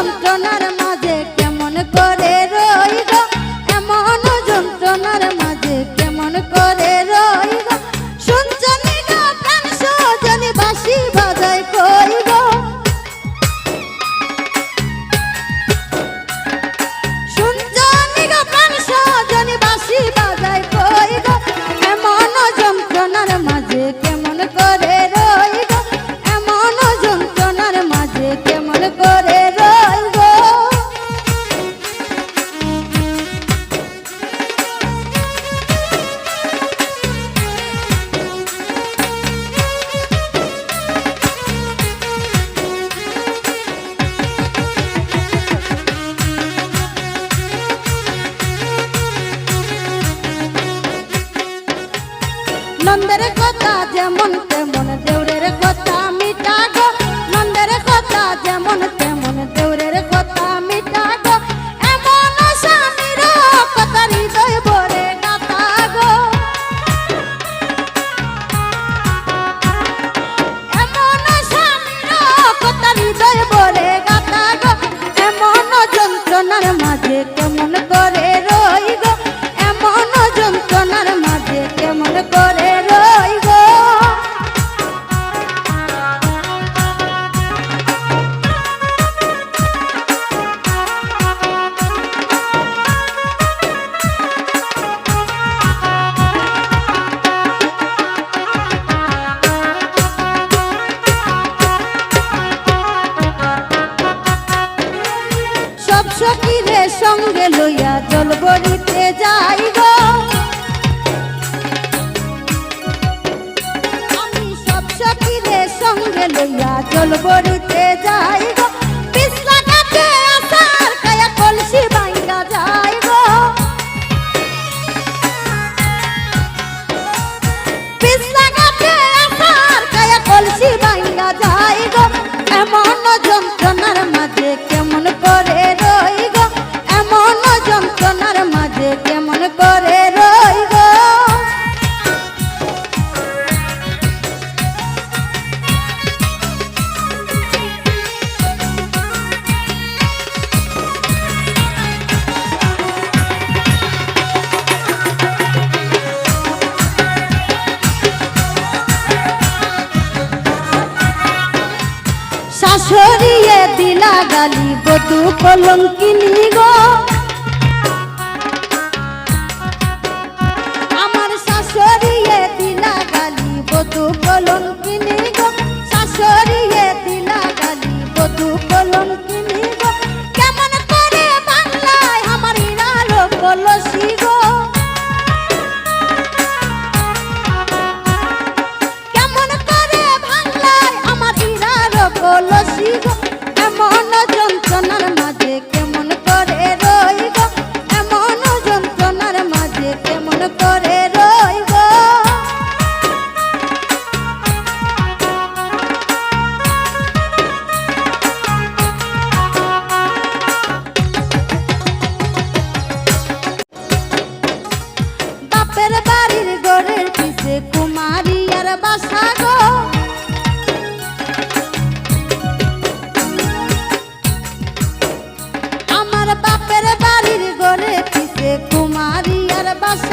যন্ত্রণা যেমন তেমন দেউরের কথা মিটা গো নন্দের কথা যেমন তেমন দেউরের কথা মিটা গো এমন স্বামীর কথা হৃদয় ভরে গাতা গো এমন স্বামীর কথা হৃদয় ভরে গাতা গো এমন মাঝে কেমন করে রই I'm the body. সরিয়ে দিলা গালি বধু কলঙ্কিন। মাঝে কেমন করে le pasa?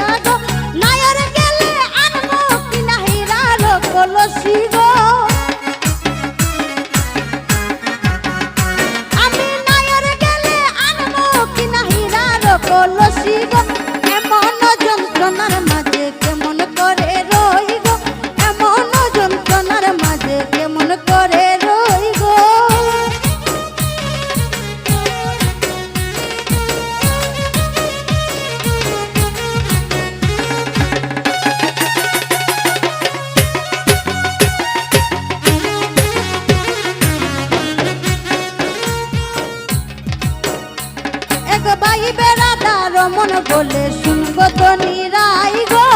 বেড়া রাধা রমন বলে শুনব তো নিরাই গো।